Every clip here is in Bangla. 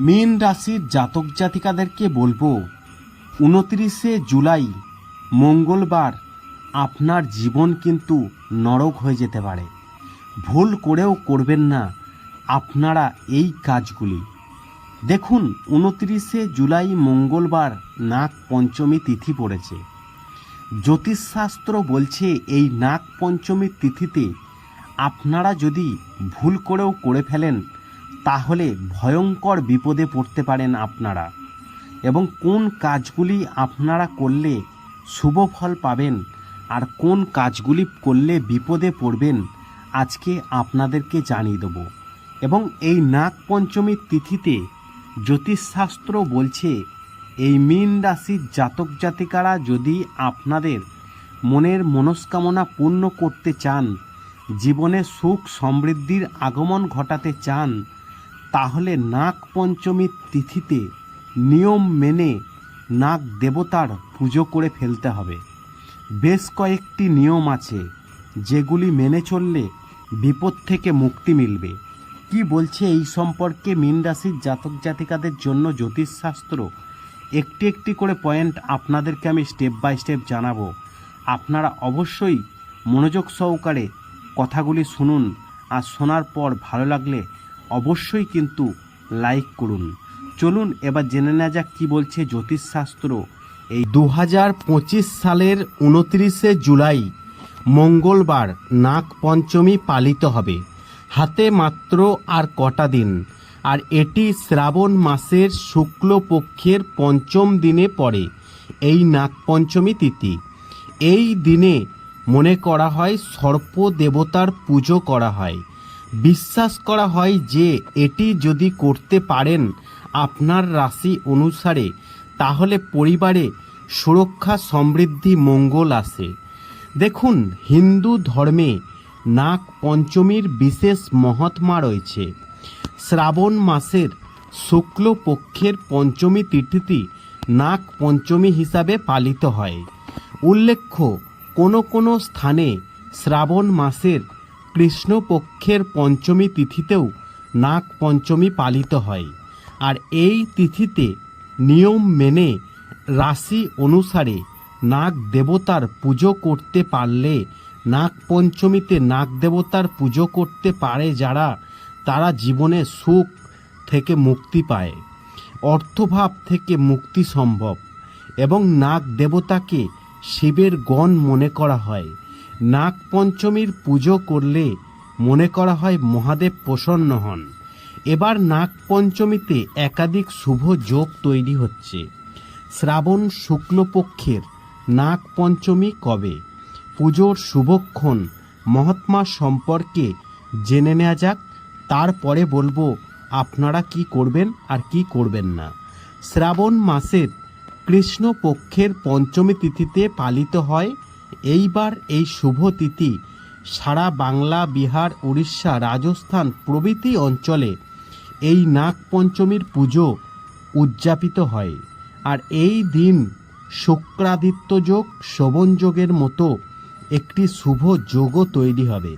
মীন রাশির জাতক জাতিকাদেরকে বলব, উনত্রিশে জুলাই, মঙ্গলবার, আপনার জীবন কিন্তু নরক হয়ে যেতে পারে। ভুল করেও করবেন না আপনারা এই কাজগুলি। দেখুন, উনত্রিশে জুলাই, মঙ্গলবার নাগ পঞ্চমী তিথি পড়েছে। জ্যোতিষশাস্ত্র বলছে এই নাগ পঞ্চমীর তিথিতে আপনারা যদি ভুল করেও করে ফেলেন তাহলে ভয়ঙ্কর বিপদে পড়তে পারেন আপনারা। এবং কোন কাজগুলি আপনারা করলে শুভ ফল পাবেন আর কোন কাজগুলি করলে বিপদে পড়বেন, আজকে আপনাদেরকে জানিয়ে দেব। এবং এই নাগ পঞ্চমীর তিথিতে জ্যোতিষশাস্ত্র বলছে, এই মীন রাশির জাতক জাতিকারা যদি আপনাদের মনের মনস্কামনা পূর্ণ করতে চান, জীবনে সুখ সমৃদ্ধির আগমন ঘটাতে চান তাহলে নাগ পঞ্চমীর তিথিতে নিয়ম মেনে নাগ দেবতার পুজো করে ফেলতে হবে। বেশ কয়েকটি নিয়ম আছে, যেগুলি মেনে চললে বিপদ থেকে মুক্তি মিলবে। কি বলছে এই সম্পর্কে মীন রাশির জাতক জাতিকাদের জন্য জ্যোতিষশাস্ত্র? একটি একটি করে পয়েন্ট আপনাদেরকে আমি স্টেপ বাই স্টেপ জানাব। আপনারা অবশ্যই মনোযোগ সহকারে কথাগুলি শুনুন আর শোনার পর ভালো লাগলে অবশ্যই কিন্তু লাইক করুন। চলুন, এবার জেনে নেওয়া যাক কী বলছে জ্যোতিষশাস্ত্র। এই দু হাজার পঁচিশ সালের উনত্রিশে জুলাই, মঙ্গলবার নাগ পঞ্চমী পালিত হবে। হাতে মাত্র আর কটা দিন, আর এটি শ্রাবণ মাসের শুক্লপক্ষের পঞ্চম দিনে পড়ে এই নাগ পঞ্চমী তিথি। এই দিনে মনে করা হয় সর্প দেবতার পুজো করা হয়। বিশ্বাস করা হয় যে এটি যদি করতে পারেন আপনার রাশি অনুসারে, তাহলে পরিবারে সুরক্ষা সমৃদ্ধি মঙ্গল আসে দেখুন, হিন্দু ধর্মে নাগ পঞ্চমীর বিশেষ মহাত্মা রয়েছে। শ্রাবণ মাসের শুক্লপক্ষের পঞ্চমী তিথিটি নাগ পঞ্চমী হিসাবে পালিত হয়। উল্লেখ্য, কোনো কোনো স্থানে শ্রাবণ মাসের কৃষ্ণপক্ষের পঞ্চমী তিথিতেও নাগ পঞ্চমী পালিত হয়। আর এই তিথিতে নিয়ম মেনে রাশি অনুসারে নাগ দেবতার পুজো করতে পারলে নাগ পঞ্চমীতে নাগ দেবতার পুজো করতে পারে যারা, তারা জীবনে সুখ থেকে মুক্তি পায়, অর্থভাব থেকে মুক্তি সম্ভব এবং নাগ দেবতাকে শিবের গণ মনে করা হয়। নাগ পঞ্চমীর পুজো করলে মনে করা হয় মহাদেব প্রসন্ন হন। এবার নাগপঞ্চমীতে একাধিক শুভ যোগ তৈরি হচ্ছে। শ্রাবণ শুক্লপক্ষের নাগপঞ্চমী কবে? পুজোর শুভক্ষণ মহাত্মা সম্পর্কে জেনে নেওয়া যাক। তারপরে বলব আপনারা কি করবেন আর কি করবেন না। শ্রাবণ মাসের কৃষ্ণপক্ষের পঞ্চমী তিথিতে পালিত হয় এইবার এই শুভ তিথি সারা বাংলা, বিহার, উড়িষ্যা, রাজস্থান প্রভৃতি অঞ্চলে এই নাগ পঞ্চমীর পুজো উদযাপিত হয়। আর এই দিন শুক্রাদিত্য যোগ, শোভন যোগের মতো একটি শুভ যোগও তৈরি হবে,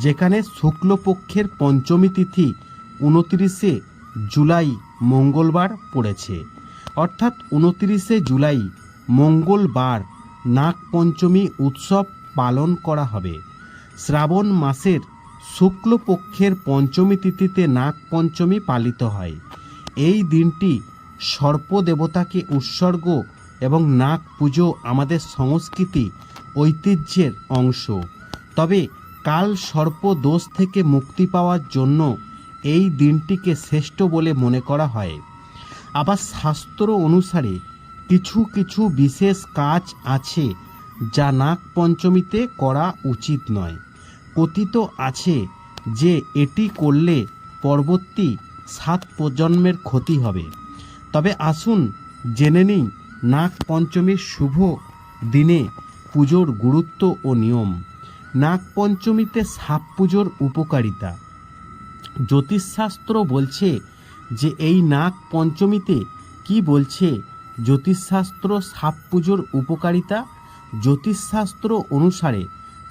যেখানে শুক্লপক্ষের পঞ্চমী তিথি উনত্রিশে জুলাই মঙ্গলবার পড়েছে। অর্থাৎ উনত্রিশে জুলাই মঙ্গলবার নাগ পঞ্চমী উৎসব পালন করা হবে। শ্রাবণ মাসের শুক্লপক্ষের পঞ্চমী তিথিতে নাগপঞ্চমী পালিত হয়। এই দিনটি সর্প দেবতাকে উৎসর্গ এবং নাগ পুজো আমাদের সংস্কৃতি, ঐতিহ্যের অংশ। তবে কাল সর্প দোষ থেকে মুক্তি পাওয়ার জন্য এই দিনটিকে শ্রেষ্ঠ বলে মনে করা হয়। আবার শাস্ত্র অনুসারে কিছু কিছু বিশেষ কাজ আছে যা নাগ পঞ্চমীতে করা উচিত নয়। কথিত আছে যে এটি করলে পরবর্তী সাত প্রজন্মের ক্ষতি হবে। তবে আসুন জেনে নিই নাগ পঞ্চমীর শুভ দিনে পুজোর গুরুত্ব ও নিয়ম। নাগ পঞ্চমীতে সাপ পুজোর উপকারিতা। জ্যোতিষশাস্ত্র বলছে যে এই নাগ পঞ্চমীতে কি বলছে জ্যোতিষশাস্ত্র সাপ পুজোর উপকারিতা। জ্যোতিষশাস্ত্র অনুসারে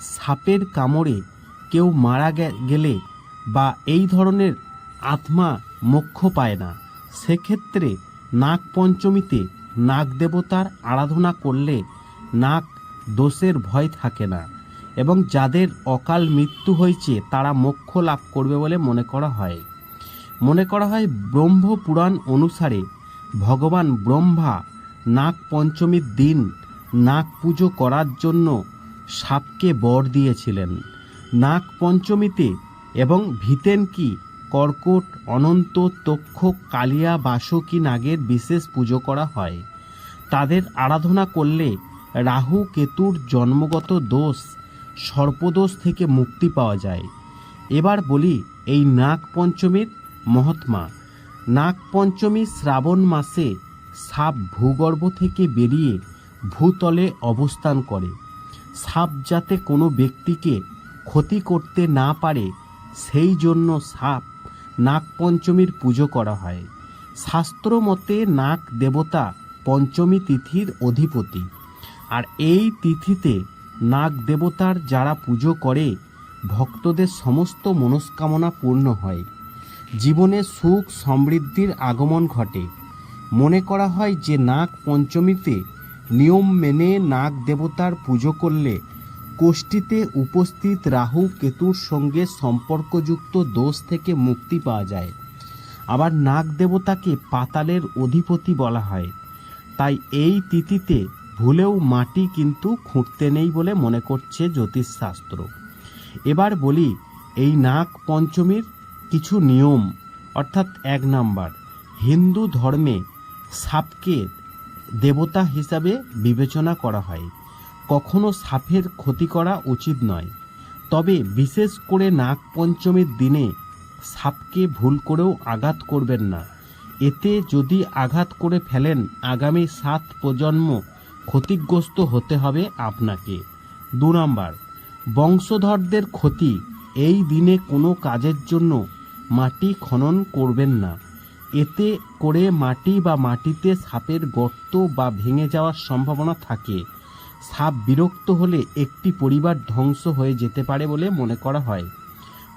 সাপের কামড়ে কেউ মারা গেলে বা এই ধরনের আত্মা মোক্ষ পায় না। সেক্ষেত্রে নাগ পঞ্চমীতে নাগ দেবতার আরাধনা করলে নাগ দোষের ভয় থাকে না এবং যাদের অকাল মৃত্যু হয়েছে তারা মোক্ষ লাভ করবে বলে মনে করা হয়। মনে করা হয় ব্রহ্ম পুরাণ অনুসারে ভগবান ব্রহ্মা নাগ পঞ্চমীর দিন নাগ পুজো করার জন্য সাপকে বর দিয়েছিলেন। নাগ পঞ্চমীতে এবং ভিতেন কি, কর্কট, অনন্ত, তক্ষ, কালিয়া, বাসকী নাগের বিশেষ পুজো করা হয়। তাদের আরাধনা করলে রাহু কেতুর জন্মগত দোষ, সর্পদোষ থেকে মুক্তি পাওয়া যায়। এবার বলি এই নাগ পঞ্চমীর মহাত্মা। নাগ পঞ্চমী শ্রাবণ মাসে সাপ ভূগর্ভ থেকে বেরিয়ে ভূতলে অবস্থান করে। সাপ যাতে কোনো ব্যক্তিকে ক্ষতি করতে না পারে, সেই জন্য সাপ নাগপঞ্চমীর পুজো করা হয়। শাস্ত্র মতে নাগ দেবতা পঞ্চমী তিথির অধিপতি। আর এই তিথিতে নাগ দেবতার যারা পুজো করে, ভক্তদের সমস্ত মনস্কামনা পূর্ণ হয়। জীবনে সুখ সমৃদ্ধির আগমন ঘটে। মনে করা হয় যে নাগ পঞ্চমীতে নিয়ম মেনে নাগ দেবতার পুজো করলে কোষ্ঠীতে উপস্থিত রাহু কেতুর সঙ্গে সম্পর্কযুক্ত দোষ থেকে মুক্তি পাওয়া যায়। আবার নাগ দেবতাকে পাতালের অধিপতি বলা হয়। তাই এই তিথিতে ভুলেও মাটি কিন্তু খুঁড়তে নেই বলে মনে করছে জ্যোতিষশাস্ত্র। এবার বলি, এই নাগ পঞ্চমীর কিছু নিয়ম, অর্থাৎ এক নাম্বার, হিন্দু ধর্মে সাপকে দেবতা হিসাবে বিবেচনা করা হয়। কখনো সাপের ক্ষতি করা উচিত নয়। তবে বিশেষ করে নাগ পঞ্চমীর দিনে সাপকে ভুল করেও আঘাত করবেন না। এতে যদি আঘাত করে ফেলেন, আগামী সাত প্রজন্ম ক্ষতিগ্রস্ত হতে হবে আপনাকে। দু নম্বর, বংশধরদের ক্ষতি এই দিনে কোনো কাজের জন্য মাটি খনন করবেন না। এতে করে মাটি বা মাটিতে সাপের গর্ত বা ভেঙে যাওয়ার সম্ভাবনা থাকে। সাপ বিরক্ত হলে একটি পরিবার ধ্বংস হয়ে যেতে পারে বলে মনে করা হয়।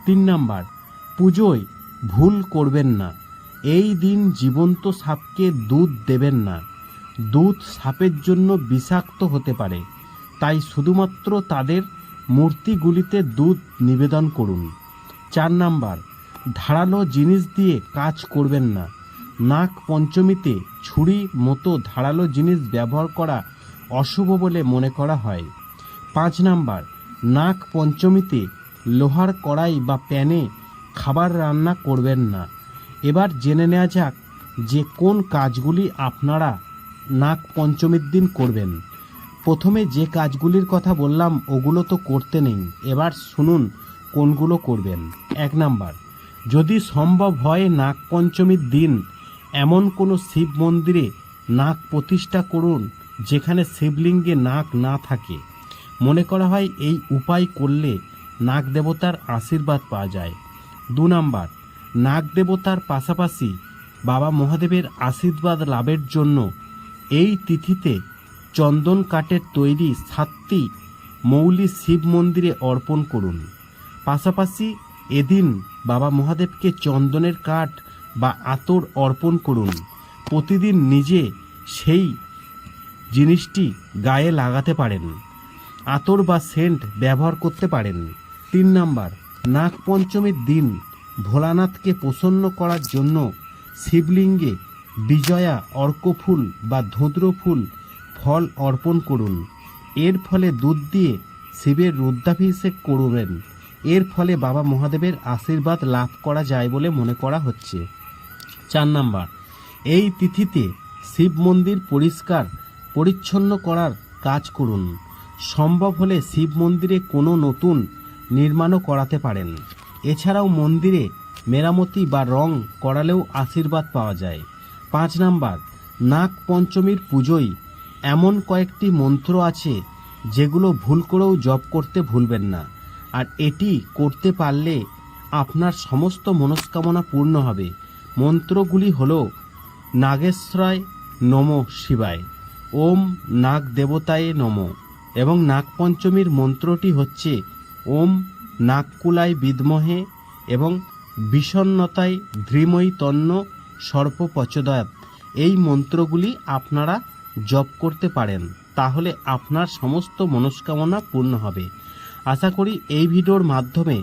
তিন নাম্বার, পুজোয় ভুল করবেন না। এই দিন জীবন্ত সাপকে দুধ দেবেন না। দুধ সাপের জন্য বিষাক্ত হতে পারে। তাই শুধুমাত্র তাদের মূর্তিগুলিতে দুধ নিবেদন করুন। চার নাম্বার, ধারালো জিনিস দিয়ে কাজ করবেন না। নাক পঞ্চমীতে ছুরি মতো ধারালো জিনিস ব্যবহার করা অশুভ বলে মনে করা হয়। পাঁচ নাম্বার, নাক পঞ্চমীতে লোহার কড়াই বা প্যানে খাবার রান্না করবেন না। এবার জেনে নেওয়া যাক যে কোন কাজগুলি আপনারা নাক পঞ্চমীর দিন করবেন। প্রথমে যে কাজগুলির কথা বললাম, ওগুলো তো করতে নেই। এবার শুনুন কোনগুলো করবেন। এক নাম্বার, যদি সম্ভব হয় নাগ পঞ্চমীর দিন এমন কোনো শিব মন্দিরে নাগ প্রতিষ্ঠা করুন, যেখানে শিবলিঙ্গে নাক না থাকে। মনে করা হয় এই উপায় করলে নাগ দেবতার আশীর্বাদ পাওয়া যায়। দু নাম্বার, নাগ দেবতার পাশাপাশি বাবা মহাদেবের আশীর্বাদ লাভের জন্য এই তিথিতে চন্দন কাঠের তৈরি সাতটি মৌলি শিব মন্দিরে অর্পণ করুন। পাশাপাশি এদিন বাবা মহাদেবকে চন্দনের কাঠ বা আতর অর্পণ করুন। প্রতিদিন নিজে সেই জিনিসটি গায়ে লাগাতে পারেন। আতর বা সেন্ট ব্যবহার করতে পারেন। তিন নাম্বার, নাগপঞ্চমীর দিন ভোলানাথকে প্রসন্ন করার জন্য শিবলিঙ্গে বিজয়া অর্কফুল বা ধুদ্র ফুল ফল অর্পণ করুন। এর ফলে দুধ দিয়ে শিবের রুদ্রাভিষেক করবেন। এর ফলে বাবা মহাদেবের আশীর্বাদ লাভ করা যায় বলে মনে করা হচ্ছে। চার নাম্বার, এই তিথিতে শিব মন্দির পরিষ্কার, পরিচ্ছন্ন করার কাজ করুন। সম্ভব হলে শিব মন্দিরে কোনো নতুন নির্মাণও করাতে পারেন। এছাড়াও মন্দিরে মেরামতি বা রং করালেও আশীর্বাদ পাওয়া যায়। পাঁচ নাম্বার নাগ পঞ্চমীর পুজোয় এমন কয়েকটি মন্ত্র আছে যেগুলো ভুল করেও জপ করতে ভুলবেন না। আর এটি করতে পারলে আপনার সমস্ত মনস্কামনা পূর্ণ হবে। মন্ত্রগুলি হল, নাগেশ্বরায় নম শিবায়, ওম নাগ দেবতায় নম, এবং নাগপঞ্চমীর মন্ত্রটি হচ্ছে, ওম নাগকুলায় বিদ্মহে এবং বিষণ্নতায় ধৃময়ী তন্ন সর্পপচদয়াত এই মন্ত্রগুলি আপনারা জপ করতে পারেন, তাহলে আপনার সমস্ত মনস্কামনা পূর্ণ হবে। আশা করি এই ভিডিওর মাধ্যমে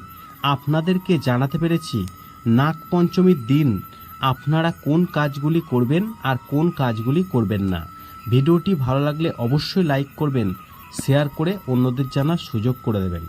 আপনাদেরকে জানাতে পেরেছি, নাগ পঞ্চমীর দিন আপনারা কোন কাজগুলি করবেন আর কোন কাজগুলি করবেন না। ভিডিওটি ভালো লাগলে অবশ্যই লাইক করবেন, শেয়ার করে অন্যদের জানার সুযোগ করে দেবেন।